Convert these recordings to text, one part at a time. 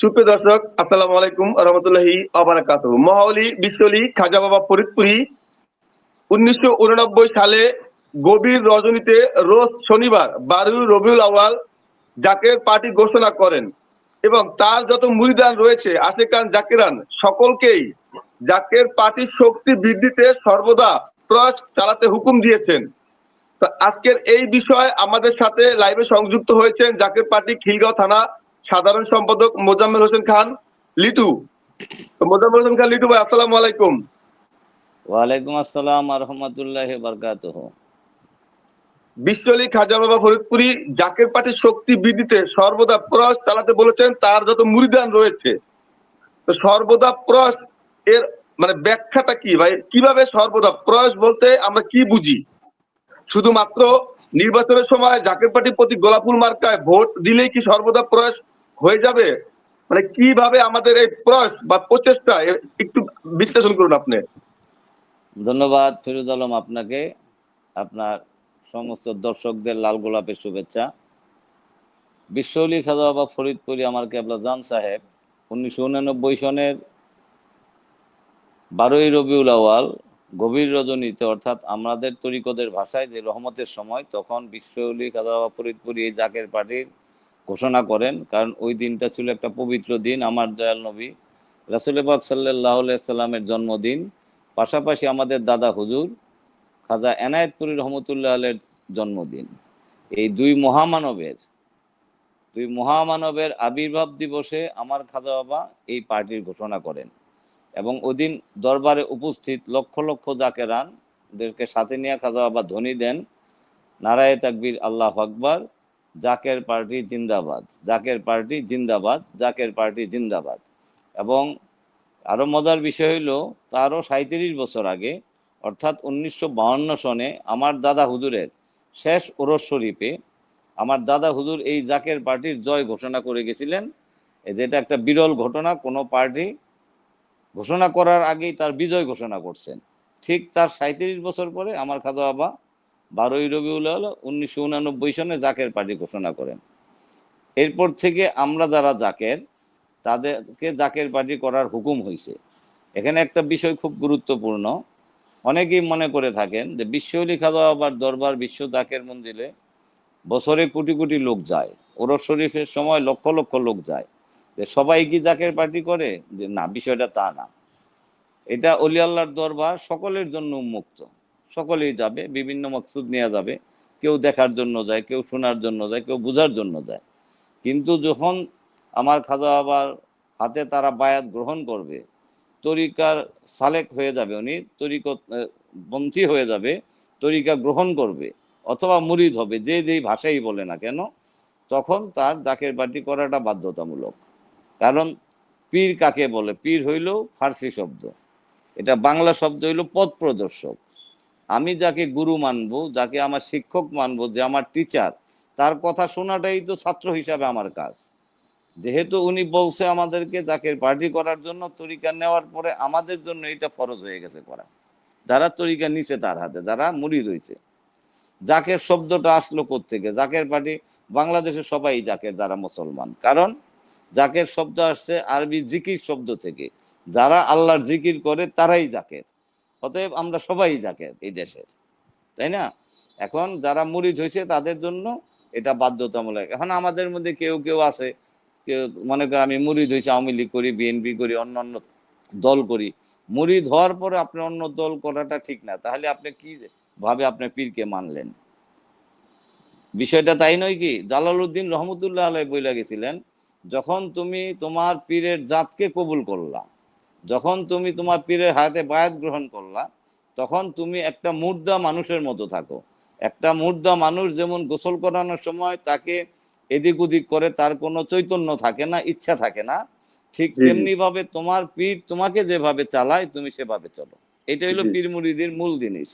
সুপ্রিয় দর্শক, আসসালামু আলাইকুম রহমতুল্লাহি আবরাকাত বিশ্বলি খাজা বাবা ফরিদপুরি উনিশশো উননব্বই সালে গভীর রজনীতে রোজ শনিবার বারুল রবিউল আওয়াল জাকের পার্টি ঘোষণা করেন এবং তার যত মুরিদান রয়েছে আশেকান জাকিরান সকলকেই জাকের পার্টির শক্তি বৃদ্ধিতে সর্বদা প্রয়াস চালাতে হুকুম দিয়েছেন। আজকের এই বিষয়ে আমাদের সাথে লাইভে সংযুক্ত হয়েছেন জাকের পার্টি খিলগাঁও থানা সাধারণ সম্পাদক মোজাম্মেল হোসেন খান লিটু। মোজাম্মেল হোসেন খান লিটু ভাই আসসালামু আলাইকুম। ওয়ালাইকুম আসসালাম রহমতুল্লাহ বরকাতুহ। বিশ্বলি খাজা বাবা ফরিদপুরি জাকের পার্টির শক্তি বৃদ্ধিতে সর্বদা প্রয়াস চালাতে বলেছেন তার যত মুরিদান রয়েছে তো সর্বদা প্রয়াস এর মানে ব্যাখ্যাটা কি ভাই? কীভাবে সর্বদা প্রয়াস বলতে আমরা কি বুঝি? শুধুমাত্র নির্বাচনের সময় জাকের পার্টির প্রতি গোলাপুর মার্কায় ভোট দিলেই কি সর্বদা প্রয়াস হয়ে যাবে? মানে কীভাবে আমাদের এই প্রয়াস বা প্রচেষ্টা একটু বিশ্লেষণ করুন আপনি। ধন্যবাদ ফিরোজ আলম আপনাকে। আপনার সমস্ত দর্শকদের লাল গোলাপের শুভেচ্ছা। বিশ্বলি খাজা বাবা ফরিদপুরি আমার কেবলা জান সাহেব, উনিশশো উনানব্বই সনের বারোই রবিউল আওয়াল গভীর রজনীতে, অর্থাৎ আমাদের তরিকদের ভাষায় যে রহমতের সময়, তখন বিশ্বলি খাজা বাবা ফরিদপুরি এই জাকের পার্টির ঘোষণা করেন, কারণ ওই দিনটা ছিল একটা পবিত্র দিন, আমার দয়াল নবী রাসুল পাক সাল্লাহ সাল্লামের জন্মদিন। পাশাপাশি আমাদের দাদা হুজুর খাজা এনায়েতপুরি রহমতুল্লাহ আলের জন্মদিন। এই দুই মহামানবের দুই মহামানবের আবির্ভাব দিবসে আমার খাজা বাবা এই পার্টির ঘোষণা করেন এবং ওদিন দরবারে উপস্থিত লক্ষ লক্ষ জাকেরান দেরকে সাথে নিয়ে খাজা বাবা ধ্বনি দেন, নারায় তাকবীর, আল্লাহ আকবর। জাকের পার্টি জিন্দাবাদ, জাকের পার্টি জিন্দাবাদ, জাকের পার্টি জিন্দাবাদ। এবং আরও মজার বিষয় হইল, তারও সাঁত্রিশ বছর আগে, অর্থাৎ উনিশশো সনে আমার দাদা হুজুরের শেষ ওরস শরীফে আমার দাদা হুজুর এই জাকের পার্টির জয় ঘোষণা করে গেছিলেন। যেটা একটা বিরল ঘটনা, কোনো পার্টি ঘোষণা করার আগেই তার বিজয় ঘোষণা করছেন। ঠিক তার সাঁত্রিশ বছর পরে আমার খাদা বাবা বারোই রবিউল আল উনিশশো উনানব্বই সনে জাকের পার্টি ঘোষণা করেন। এরপর থেকে আমরা যারা জাকের, তাদেরকে জাকের পার্টি করার হুকুম হয়েছে এখানে একটা বিষয় খুব গুরুত্বপূর্ণ। অনেকেই মনে করে থাকেন যে বিশ্বলি খাওয়া আবার দরবার বিশ্ব জাকের মন্দিরে বছরে কোটি কোটি লোক যায়। ওরস শরীফের সময় লক্ষ লক্ষ লোক যায়। যে সবাই কি জাকের পার্টি করে? যে না, বিষয়টা তা না। এটা অলি আল্লাহর দরবার সকলের জন্য উন্মুক্ত। সকলেই যাবে বিভিন্ন মকসুদ নিয়ে যাবে। কেউ দেখার জন্য যায় কেউ শোনার জন্য যায় কেউ বোঝার জন্য যায়। কিন্তু যখন আমার খাজা আবার হাতে তারা বায়াত গ্রহণ করবে তরিকার সালেক হয়ে যাবে উনি তরিকত আহ, পন্থী হয়ে যাবে তরিকা গ্রহণ করবে অথবা মুরিদ হবে যে যেই ভাষাই বলে না কেন তখন তার জাকের বাটি করাটা বাধ্যতামূলক। কারণ পীর কাকে বলে? পীর হইল ফার্সি শব্দ। এটা বাংলা শব্দ হইল পথ প্রদর্শক। আমি যাকে গুরু মানব, যাকে আমার শিক্ষক মানব, যে আমার টিচার তার কথা শোনাটাই তো ছাত্র হিসাবে আমার কাজ। যেহেতু উনি বলছে আমাদেরকে জাকের পার্টি করার জন্য তরিকা নেওয়ার পরে আমাদের জন্য এটা ফরজ হয়ে গেছে করা। যারা তরিকা নিছে তার হাতে, যারা মুড়ি রয়েছে জাকের শব্দটা আসলো থেকে জাকের পার্টি বাংলাদেশে সবাই জাকের যারা মুসলমান। কারণ জাকের শব্দ আসছে আরবি জিকির শব্দ থেকে। যারা আল্লাহর জিকির করে তারাই জাকের অতএব আমরা সবাই জাকের এই দেশের, তাই না? এখন যারা মরিচ হয়েছে তাদের জন্য এটা বাধ্যতামূলক। এখন আমাদের মধ্যে কেউ কেউ আছে, কেউ মনে করে আমি মুরিদ হয়েছি, আওয়ামী লীগ করি, বিএনপি করি, অন্যান্য দল করি। মুরিদ হওয়ার পরে আপনি অন্য দল করাটা ঠিক না, তাহলে আপনি কি ভাবে আপনার পীরকে মানলেন? বিষয়টা তাই নয় কি? জালালউদ্দিন রহমতুল্লাহ আলাই বইলা গেছিলেন, যখন তুমি তোমার পীরের জাতকে কবুল করলা যখন তুমি তোমার পীরের হাতে বায়াত গ্রহণ করলা তখন তুমি একটা মুর্দা মানুষের মতো থাকো। একটা মুর্দা মানুষ যেমন গোসল করানোর সময় তাকে এদিক ওদিক করে তার কোনো চৈতন্য থাকে না ইচ্ছা থাকে না ঠিক। তেমনি ভাবে তোমার পীর তোমাকে যেভাবে চালায় তুমি সেভাবে চলো। এটা হলো পীর মুরিদের মূল জিনিস।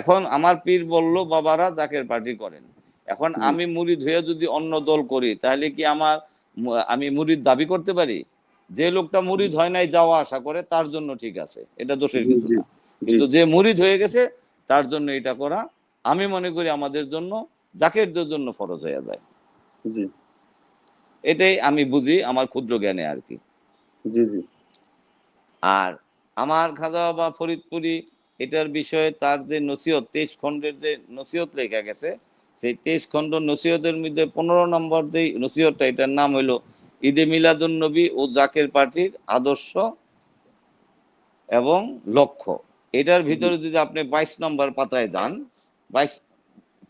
এখন আমার পীর বলল বাবারা জাকের পার্টি করেন। এখন আমি মুড়ি ধুয়ে যদি অন্য দল করি তাহলে কি আমার আমি মুড়ির দাবি করতে পারি? যে লোকটা মুরিদ হয় নাই যাওয়া আশা করে তার জন্য ঠিক আছে। এটা দোষের কিছু না কিন্তু যে মুরিদ হয়ে গেছে তার জন্য এটা করা আমি মনে করি আমাদের জন্য জাকেরদের জন্য ফরজ হয়ে যায়। জি। এটাই আমি বুঝি আমার ক্ষুদ্র জ্ঞানে আর কি। জি জি। আর আমার খাজা বা ফরিদপুরি এটার বিষয়ে তার যে নসিহত তেইশ খণ্ডের যে নসিহত লেখা গেছে সেই তেইশ খণ্ড নসিহতের মধ্যে পনেরো নম্বর যে নসিহতটা এটার নাম হইল ঈদে মিলাদুন নবী ও জাকের পার্টির আদর্শ এবং লক্ষ্য। এটার ভিতরে যদি আপনি বাইশ নম্বর পাতায় যান বাইশ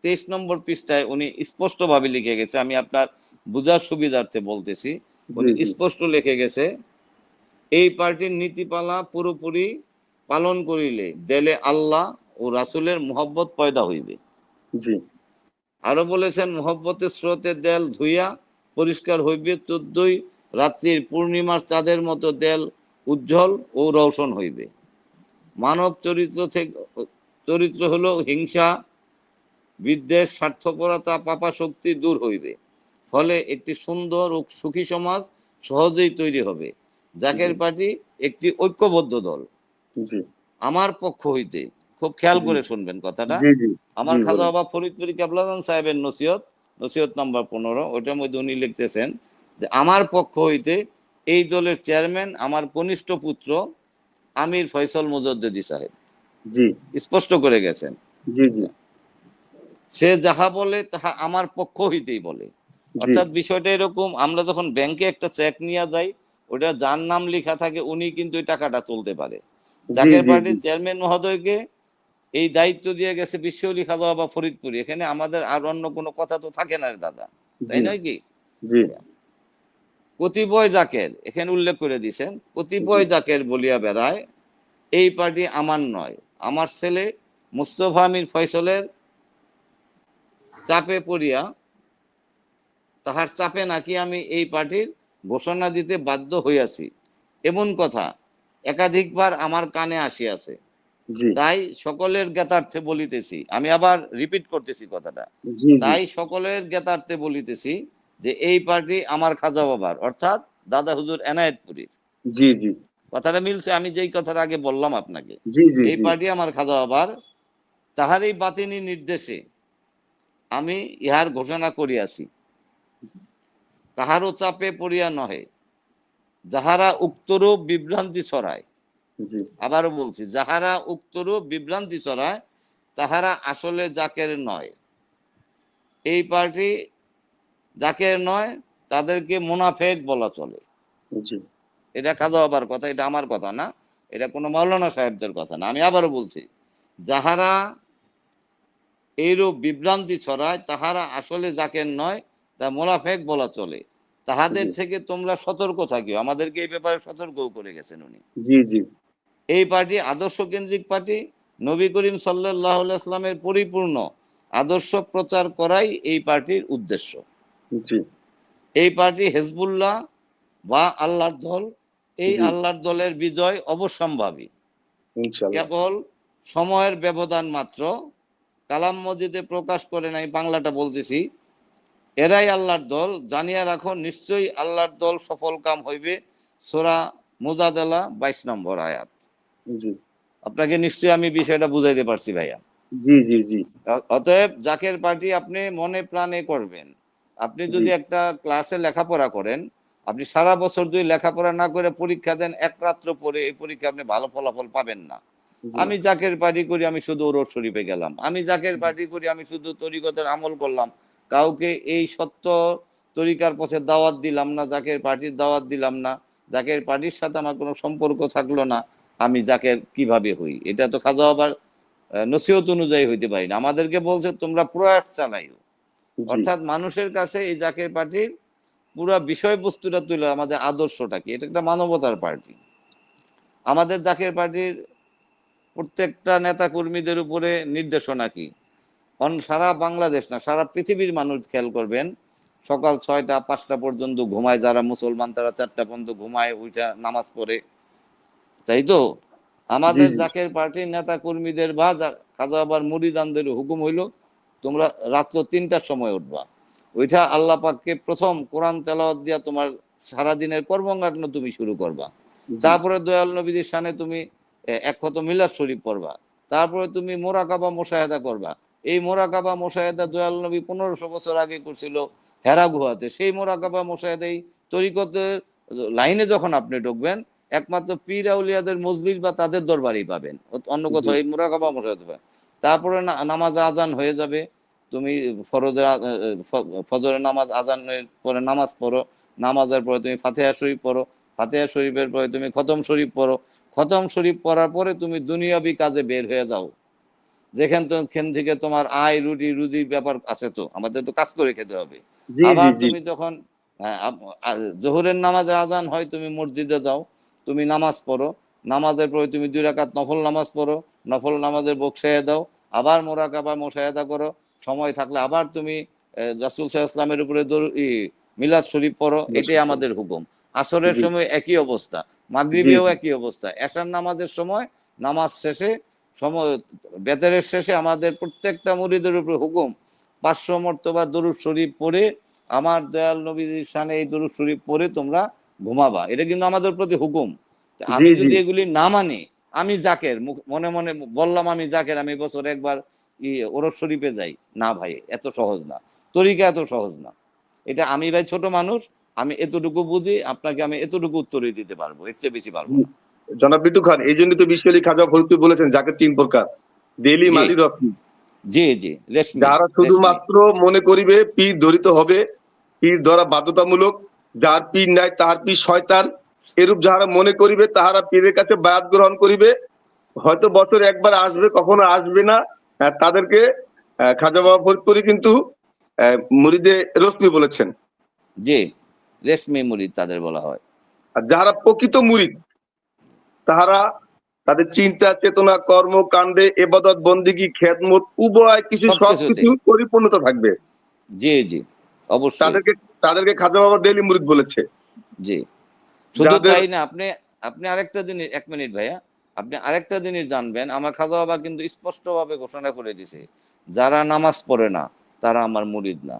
তেইশ নম্বর পৃষ্ঠায় উনি স্পষ্টভাবে লিখে গেছে আমি আপনার বুঝার সুবিধার্থে বলতেছি। উনি। স্পষ্ট লিখে গেছে এই পার্টির নীতিপালা পুরোপুরি পালন করিলে দেলে আল্লাহ ও রাসুলের মোহব্বত পয়দা হইবে। জি। আরও বলেছেন মোহব্বতের স্রোতে দেল ধুইয়া পরিষ্কার হইবে চোদ্দই রাত্রির পূর্ণিমার চাঁদের মতো দেল উজ্জ্বল ও রৌশন হইবে। মানব চরিত্র থেকে চরিত্র হলো হিংসা বিদ্বেষ স্বার্থপরতা পাপা শক্তি দূর হইবে। ফলে একটি সুন্দর ও সুখী সমাজ সহজেই তৈরি হবে। জাকের পার্টি একটি ঐক্যবদ্ধ দল। আমার পক্ষ হইতে খুব খেয়াল করে শুনবেন কথাটা। আমার খাজা বলুন। বাবা ফরিদপুরি কাবলাদান সাহেবের নসিহত নসিহত নাম্বার পনেরো ওইটার মধ্যে উনি লিখতেছেন যে আমার পক্ষ হইতে এই দলের চেয়ারম্যান আমার কনিষ্ঠ পুত্র আমির ফয়সল মুজদ্দেদি সাহেব। জি। স্পষ্ট করে গেছেন। জি জি। সে যাহা বলে তাহা আমার পক্ষ হইতেই বলে। অর্থাৎ বিষয়টা এরকম আমরা যখন ব্যাংকে একটা চেক নিয়ে যাই ওটা যার নাম লেখা থাকে উনি কিন্তু টাকাটা তুলতে পারে। জি, জাকের পার্টির চেয়ারম্যান মহোদয়কে এই দায়িত্ব দিয়ে গেছে বিশ্বলি খাওয়া বা ফরিদপুরি। এখানে আমাদের আর অন্য কোনো কথা তো থাকে না দাদা। তাই নয় কি? কতিপয় জাকের এখানে উল্লেখ করে দিয়েছেন কতিপয় জাকের বলিয়া বেড়ায় এই পার্টি আমার নয়। আমার ছেলে মুস্তফা আমির ফয়সলের চাপে পড়িয়া তাহার চাপে নাকি আমি এই পার্টির ঘোষণা দিতে বাধ্য হইয়াছি। এমন কথা একাধিকবার আমার কানে আসিয়াছে। তাই সকলের জ্ঞাতার্থে বলিতেছি। আমি আবার রিপিট করতেছি কথাটা। তাই সকলের জ্ঞাতার্থে বলিতেছি যে এই পার্টি আমার খাজা বাবার অর্থাৎ দাদা হুজুর এনায়েতপুরীর। জি জি। কথাটা মিলছে? আমি যেই কথাটা আগে বললাম আপনাকে। এই পার্টি আমার খাজা বাবার তাহার এই বাতিনি নির্দেশে আমি ইহার ঘোষণা করিয়াছি। কাহারও চাপে পড়িয়া নহে। যাহারা উক্তরূপ বিভ্রান্তি ছড়ায় আবারও বলছি যাহারা উক্তরূপ বিভ্রান্তি ছড়ায় তাহারা আসলে জাকের নয়। এই পার্টি জাকের নয় তাদেরকে মুনাফেক বলা চলে। এটা খাজা বাবার কথা এটা আমার কথা না এটা কোনো মাওলানা সাহেবদের কথা না। আমি আবারও বলছি যাহারা এইরূপ বিভ্রান্তি ছড়ায় তাহারা আসলে জাকের নয় তা মোনাফেক বলা চলে। তাহাদের থেকে তোমরা সতর্ক থাকিও। আমাদেরকে এই ব্যাপারে সতর্কও করে গেছেন উনি। জি জি। এই পার্টি আদর্শ কেন্দ্রিক পার্টি। নবী করিম সাল্লাহ আসলামের পরিপূর্ণ আদর্শ প্রচার করাই এই পার্টির উদ্দেশ্য। এই পার্টি হেজবুল্লাহ বা আল্লাহর দল এই আল্লাহর দলের বিজয় অবশ্যম্ভাবী। কেবল সময়ের ব্যবধান মাত্র কালাম মসজিদে প্রকাশ করে নাই বাংলাটা বলতেছি। এরাই আল্লাহর দল জানিয়া রাখো নিশ্চয়ই আল্লাহর দল সফল কাম হইবে। সোরা মুজাদালা বাইশ নম্বর আয়াত। জি। আপনাকে নিশ্চয়ই আমি বিষয়টা বুঝাইতে পারছি ভাইয়া। জি জি জি। অতএব জাকের পার্টি আপনি মনে প্রাণে করবেন। আপনি যদি একটা ক্লাসে লেখাপড়া করেন আপনি সারা বছর যদি লেখাপড়া না করে পরীক্ষা দেন এক রাত্র পরে এই পরীক্ষা আপনি ভালো ফলাফল পাবেন না। আমি জাকের পার্টি করি আমি শুধু ওরট শরীফে গেলাম। আমি জাকের পার্টি করি আমি শুধু তরিকতের আমল করলাম। কাউকে এই সত্য তরিকার পথে দাওয়াত দিলাম না জাকের পার্টির দাওয়াত দিলাম না। জাকের পার্টির সাথে আমার কোনো সম্পর্ক থাকল না। আমি জাকের কীভাবে হই এটা তো খাজা আবার নসিহত অনুযায়ী হইতে পারি না। আমাদেরকে বলছে তোমরা প্রয়াস চালাইও। অর্থাৎ মানুষের কাছে এই জাকের পার্টির পুরো বিষয়বস্তুটা তুলে আমাদের আদর্শটা কি? এটা একটা মানবতার পার্টি। আমাদের জাকের পার্টির প্রত্যেকটা নেতা কর্মীদের উপরে নির্দেশনা কি? অন সারা বাংলাদেশ না সারা পৃথিবীর মানুষ খেয়াল করবেন সকাল ছয়টা পাঁচটা পর্যন্ত ঘুমায় যারা মুসলমান তারা চারটা পর্যন্ত ঘুমায় ওইটা নামাজ পড়ে। তাই তো? আমাদের। জাকের পার্টির নেতা কর্মীদের বা জা- খাজা আবার মুরিদানদের হুকুম হইল তোমরা রাত্র তিনটার সময় উঠবা। ওইটা আল্লাহ পাককে প্রথম কোরআন তেলাওয়াত দিয়া তোমার সারাদিনের কর্মকাণ্ড তুমি শুরু করবা। তারপরে দয়াল নবীদের সামনে তুমি এক ক্ষত মিলাদ শরীফ পড়বা। তারপরে তুমি মোরাকাবা মোশাহেদা করবা। এই মোরাকাবা মোশাহেদা দয়াল নবী পনেরোশো বছর আগে করছিল হেরা গুহাতে। সেই মোরাকাবা মোশাহেদাই তরিকতের লাইনে যখন আপনি ঢুকবেন একমাত্র পীর আউলিয়াদের মজলিস বা তাদের দরবারই পাবেন। অন্য কোথাও এই মোরাকাবা মোশাহেদা পাবেন। তারপরে নামাজ আজান হয়ে যাবে। তুমি ফরজের ফজরের নামাজ আজানের পরে নামাজ পড়ো নামাজের পরে তুমি ফাতেহা শরীফ পড়ো ফাতেহা শরীফের পরে তুমি খতম শরীফ পড়ো। খতম শরীফ পড়ার পরে তুমি দুনিয়াবি কাজে বের হয়ে যাও। যেখান তো- খান থেকে তোমার আয় রুটি রুজির ব্যাপার আছে তো আমাদের তো কাজ করে খেতে হবে। আবার তুমি যখন হ্যাঁ, জোহরের নামাজের আজান হয় তুমি মসজিদে যাও। তুমি নামাজ পড়ো। নামাজের পরে তুমি দুই রাকাত নফল নামাজ পড়ো। নফল নামাজের বকশায়া দাও। আবার মোরাকাবা মোশাহেদা করো। সময় থাকলে আবার তুমি রাসূল আলাইহি ইসলামের উপরে মিলাদ শরীফ পড়ো। এটাই আমাদের হুকুম। আসরের সময় একই অবস্থা। মাগরিবেও একই অবস্থা। এশার নামাজের সময় নামাজ শেষে সময় বেতারের শেষে আমাদের প্রত্যেকটা মুরিদের উপরে হুকুম। পাঁচশো মর্তবা দরুদ শরীফ পড়ে আমার দয়াল নবীর শানে এই দরুদ শরীফ পড়ে তোমরা ঘুমাবা এটা কিন্তু আমাদের প্রতি হুকুম। আমি। যদি এগুলি না মানি আমি জাকের মনে মনে বললাম আমি জাকের আমি বছর একবার ওরস শরীফে যাই। না ভাই এত সহজ না। তরিকা এত সহজ না। এটা আমি ভাই ছোট মানুষ আমি এতটুকু বুঝি আপনাকে আমি এতটুকু উত্তরই দিতে পারব এর চেয়ে বেশি পারব জনাব বিটু খান এই জন্য তো বিশ্বলি খাজা ফরিদপুর বলেছেন যাকে তিন প্রকার। ডেলি জি। মালি রত্ন। জি জি যারা শুধুমাত্র মনে করিবে পীর ধরিত হবে পীর ধরা বাধ্যতামূলক যার পীর নাই তাহার পীর শয়তান। এরূপ যাহারা মনে করিবে তাহারা পীরের কাছে বায়াত গ্রহণ করিবে। হয়তো বছর একবার আসবে কখনো আসবে না। তাদেরকে খাজা বাবা ফরিদপুরি কিন্তু মুরিদে রশ্মি বলেছেন। জি রেশমি মুড়ি তাদের বলা হয়। আর যারা প্রকৃত মুরিদ তাহারা তাদের চিন্তা চেতনা কর্ম কাণ্ডে এবাদত বন্দিগি খেদমত উভয় কিছু। সবকিছু পরিপূর্ণতা থাকবে। জি জি অবশ্যই। তাদেরকে তাদেরকে খাজা বাবা ডেলি মুরিদ বলেছে। জি। শুধু তাই না আপনি আপনি আরেকটা জিনিস এক মিনিট ভাইয়া আপনি আরেকটা জিনিস জানবেন আমার খাজা বাবা কিন্তু স্পষ্টভাবে ঘোষণা করে দিছে যারা নামাজ পড়ে না তারা আমার মুরিদ না।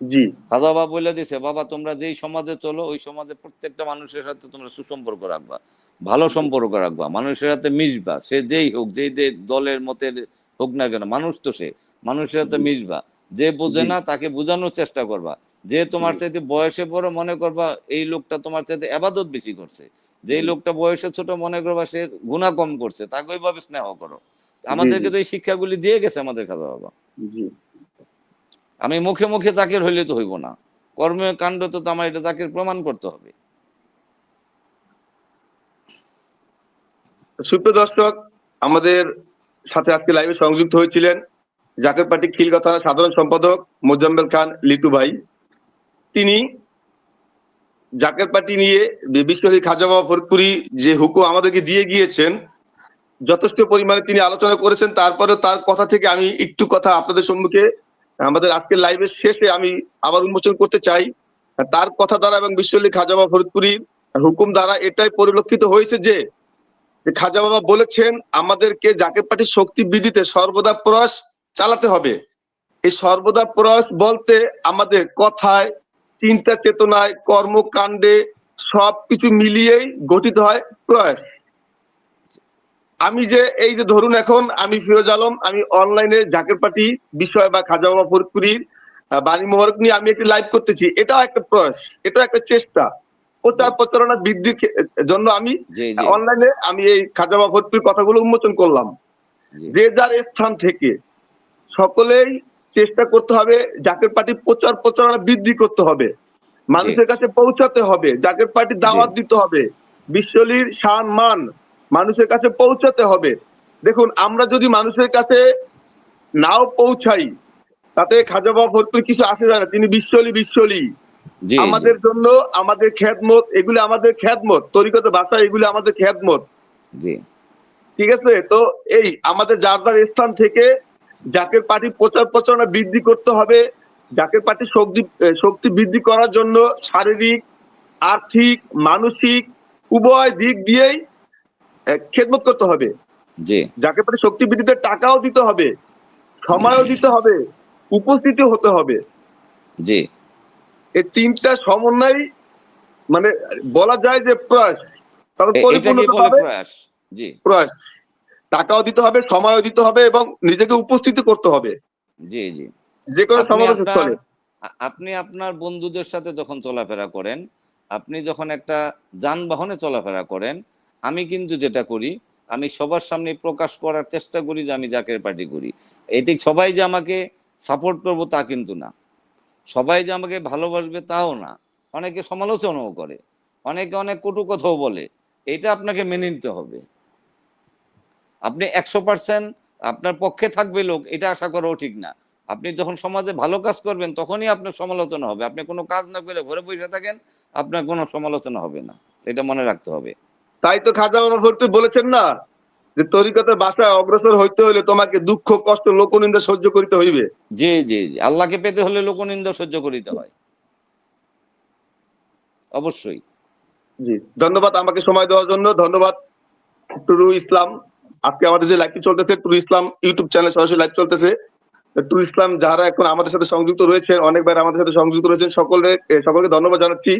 জি। খাজা বাবা বলে দিছে বাবা তোমরা যেই সমাজে চলো ওই সমাজে প্রত্যেকটা মানুষের সাথে তোমরা সুসম্পর্ক রাখবা ভালো সম্পর্ক রাখবা মানুষের সাথে মিশবা সে যেই হোক যেই যে দলের মতের হোক না কেন মানুষ তো সে মানুষের সাথে মিশবা যে বোঝে না তাকে বোঝানোর চেষ্টা করবা যে তোমার চাইতে বয়সে বড় মনে করবা এই লোকটা তোমার চাইতে আবাদত বেশি করছে। জি। লোকটা বয়সে ছোট মনে করবা সে গুণা কম করছে তাকে ওইভাবে স্নেহ করো। আমাদেরকে তো এই শিক্ষাগুলি দিয়ে গেছে আমাদের খাজা বাবা। আমি মুখে মুখে জাকের হইলে তো হইব না। কর্মে কাণ্ড তো আমার এটা জাকের প্রমাণ করতে হবে। সুপ্রিয় দর্শক আমাদের সাথে আজকে লাইভে সংযুক্ত হয়েছিলেন জাকের পার্টি খিলগা সাধারণ সম্পাদক মোজাম্মেল খান লিটু ভাই। তিনি জাকের পার্টি নিয়ে বিশ্বলী খাজা বাবা ফরিদপুরি যে হুকুম আমাদেরকে দিয়ে গিয়েছেন, যথেষ্ট পরিমাণে তিনি আলোচনা করেছেন। তারপরে তার কথা থেকে আমি একটু কথা আপনাদের সম্মুখে, আমাদের আজকের লাইভের শেষে আমি আবার উন্মোচন করতে চাই। তার কথা দ্বারা এবং বিশ্বলী খাজা বাবা ফরিদপুরির হুকুম দ্বারা এটাই পরিলক্ষিত হয়েছে যে খাজা বাবা বলেছেন, আমাদেরকে জাকের পার্টির শক্তি বৃদ্ধিতে সর্বদা প্রয়াস চালাতে হবে। এই সর্বদা প্রয়াস বলতে আমাদের কথায় চিন্তা চেতনায় কর্মকাণ্ডে সবকিছু মিলিয়েই গঠিত হয় প্রয়াস। আমি যে এই যে ধরুন এখন আমি ফিরোজ আলম আমি অনলাইনে জাকের পার্টি বিষয় বা খাজা বাবা ফরিদপুরির বাণী মোবারক নিয়ে আমি একটি লাইভ করতেছি। এটাও একটা প্রয়াস এটাও একটা চেষ্টা। প্রচার প্রচারণা বৃদ্ধির জন্য আমি অনলাইনে আমি এই খাজা বাবা ফরিদপুর কথাগুলো উন্মোচন করলাম। যে যার স্থান থেকে সকলেই চেষ্টা করতে হবে জাকের পার্টি প্রচার প্রচারণা বৃদ্ধি করতে হবে। মানুষের কাছে পৌঁছাতে হবে জাকের পার্টি দাওয়াত দিতে হবে। বিশ্বলির শান মান মানুষের কাছে পৌঁছাতে হবে। দেখুন আমরা যদি মানুষের কাছে নাও পৌঁছাই তাতে খাজা বাবা ফরিদপুর কিছু আসে যায় না। তিনি বিশ্বলি বিশ্বলি। আমাদের জন্য আমাদের খ্যাতমত এগুলি আমাদের খ্যাতমত তরিকত ভাষা এগুলি আমাদের খ্যাতমত ঠিক আছে? তো এই আমাদের যার যার স্থান থেকে জাকের পার্টি প্রচার প্রচারণা বৃদ্ধি করতে হবে। জাকের পার্টি শক্তি শক্তি বৃদ্ধি করার জন্য শারীরিক আর্থিক মানসিক উভয় দিক দিয়েই খেদমত করতে হবে। জি। জাকের পার্টি শক্তি বৃদ্ধিতে টাকাও দিতে হবে সময়ও দিতে হবে উপস্থিতি হতে হবে। জি। এই তিনটা সমন্বয় মানে বলা যায় যে প্রয়াস। কারণ বলে প্রয়াস। জি। প্রয়াস। টাকাও দিতে হবে সময়ও দিতে হবে এবং নিজেকে উপস্থিতি করতে হবে। জি জি। যে কোনো আপনি সমাবেশ আপনার স্থলে। আ- আপনি আপনার বন্ধুদের সাথে যখন চলাফেরা করেন আপনি যখন একটা যানবাহনে চলাফেরা করেন আমি কিন্তু যেটা করি আমি সবার সামনে প্রকাশ করার চেষ্টা করি যে আমি জাকের পার্টি করি। এতে সবাই যে আমাকে সাপোর্ট করব তা কিন্তু না। সবাই যে আমাকে ভালোবাসবে তাও না। অনেকে সমালোচনাও করে অনেকে অনেক কটু কথাও বলে। এটা আপনাকে মেনে নিতে হবে। আপনি একশো পার্সেন্ট আপনার পক্ষে থাকবে লোক এটা আশা করাও ঠিক না। আপনি যখন সমাজে ভালো কাজ করবেন তখনই আপনার সমালোচনা হবে। আপনি কোনো কাজ না করে ঘরে বসে থাকেন আপনার কোনো সমালোচনা হবে না। এটা মনে রাখতে হবে। তাই তো খাজা ফরিদপুর বলেছেন না যে তরিকতের বাসায় অগ্রসর হইতে হলে তোমাকে দুঃখ কষ্ট লোকনিন্দা সহ্য করিতে হইবে? জি জি জি। আল্লাহকে পেতে হলে লোকনিন্দা সহ্য করিতে হয়। অবশ্যই। জি ধন্যবাদ আমাকে সময় দেওয়ার জন্য। ধন্যবাদ টুরু ইসলাম। আজকে আমাদের যে লাইভটি চলতেছে টুরু ইসলাম ইউটিউব চ্যানেল সরাসরি লাইভ চলতেছে। টুরু ইসলাম যারা এখন আমাদের সাথে সংযুক্ত রয়েছে অনেকবার আমাদের সাথে সংযুক্ত রয়েছেন সকলের সকলকে ধন্যবাদ জানাচ্ছি।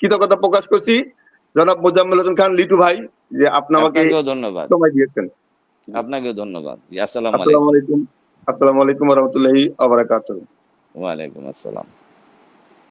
কৃতজ্ঞতা প্রকাশ করছি। জনাব মোজাম্মেল হোসেন খান লিটু ভাই যে আপনি আমাকে ধন্যবাদ। সময় দিয়েছেন। আপনাকেও ধন্যবাদ। আসসালামু আসসালামু আলাইকুম। আলাইকুম। আসসালামু আলাইকুম। রহমতুল্লাহি আবরাকাতুহ ওয়ালাইকুম আসসালাম